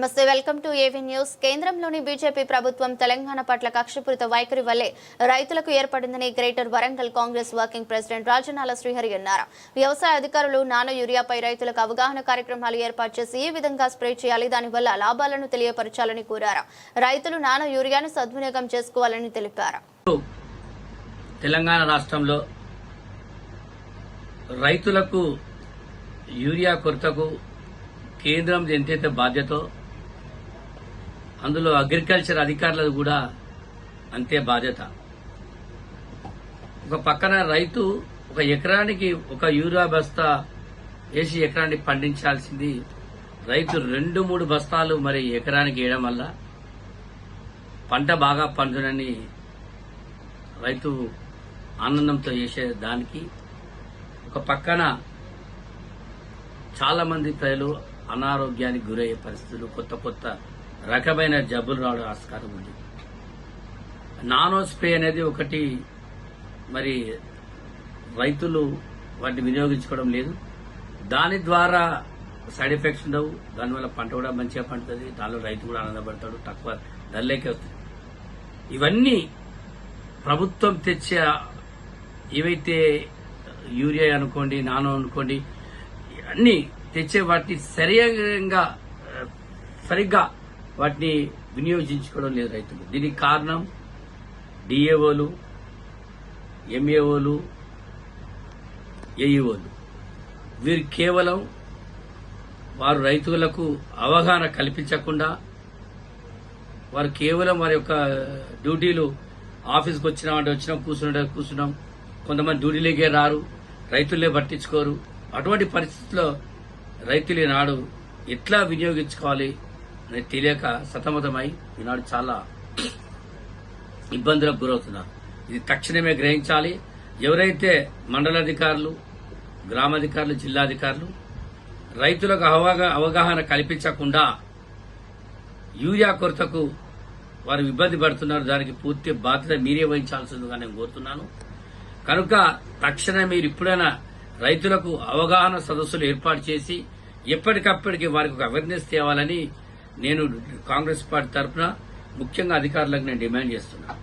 నమస్తే welcome to AV news. కేంద్రంలోని BJP ప్రభుత్వం తెలంగాణ పట్ల కక్షపూరిత వైఖరి వల్లే రైతులకు ఏర్పడిందని greater Warangal Congress working president Rajanala Srihari అన్నారు. వ్యవసాయ అధికారులు నానో యూరియాపై రైతులకు అవగాహన కార్యక్రమాలు ఏర్పాటు చేసి ఏ విధంగా స్ప్రే చేయాలి దానివల్ల లాభాలను తెలియపరచాలని కోరారు. రైతులు నానో యూరియాను సద్వినియోగం చేసుకోవాలని తెలిపారు. తెలంగాణ రాష్ట్రంలో రైతులకు యూరియా కొరతకు కేంద్రం ఎంతైతే బాధ్యతో అందులో అగ్రికల్చర్ అధికారులకు కూడా అంతే బాధ్యత. ఒక పక్కన రైతు ఒక ఎకరానికి ఒక యూరియా బస్తా వేసి ఎకరానికి పండించాల్సింది. రైతు రెండు మూడు బస్తాలు మరి ఎకరానికి వేయడం వల్ల పంట బాగా పండునని రైతు ఆనందంతో చేసే దానికి ఒక పక్కన చాలా మంది ప్రజలు అనారోగ్యానికి గురయ్యే పరిస్థితులు కొత్త కొత్త రకమైన జబ్బులు రావడం ఆస్కారం ఉంది. నానో స్ప్రే అనేది ఒకటి మరి రైతులు వాటిని వినియోగించుకోవడం లేదు. దాని ద్వారా సైడ్ ఎఫెక్ట్స్ ఉండవు. దానివల్ల పంట కూడా మంచిగా పండుతుంది. దానిలో రైతు కూడా ఆనందపడతాడు. తక్కువ ధరలేకే వస్తుంది. ఇవన్నీ ప్రభుత్వం తెచ్చే ఏవైతే యూరియా అనుకోండి నానో అనుకోండి అన్ని తెచ్చే వాటిని సరిగా సరిగ్గా వాటిని వినియోగించుకోవడం లేదు రైతులు. దీనికి కారణం డిఏఓలు ఎంఏఓలు ఏఈఓలు. వీరు కేవలం వారు రైతులకు అవగాహన కల్పించకుండా వారు కేవలం వారి యొక్క డ్యూటీలు ఆఫీస్కి వచ్చినాం అంటే వచ్చినాం కూర్చున్నాం కూర్చున్నాం. కొంతమంది డ్యూటీలకే రారు రైతులే పట్టించుకోరు. అటువంటి పరిస్థితుల్లో రైతులు నాడు ఎట్లా వినియోగించుకోవాలి? అనేది తెలియక సతమతమై ఈనాడు చాలా ఇబ్బందులకు గురవుతున్నారు. ఇది తక్షణమే గ్రహించాలి. ఎవరైతే మండలాధికారులు గ్రామాధికారులు జిల్లాధికారులు రైతులకు అవగా- అవగాహన కల్పించకుండా యూరియా కొరతకు వారు ఇబ్బంది పడుతున్నారు. దానికి పూర్తి బాధ్యత మీరే వహించాల్సిందిగా నేను కోరుతున్నాను. కనుక తక్షణమే మీరు ఇప్పుడైనా రైతులకు అవగాహన సదస్సులు ఏర్పాటు చేసి ఎప్పటికప్పటికి వారికి ఒక అవేర్నెస్ తేవాలని నేను కాంగ్రెస్ పార్టీ తరఫున ముఖ్యంగా అధికారులకు నేను డిమాండ్ చేస్తున్నాను.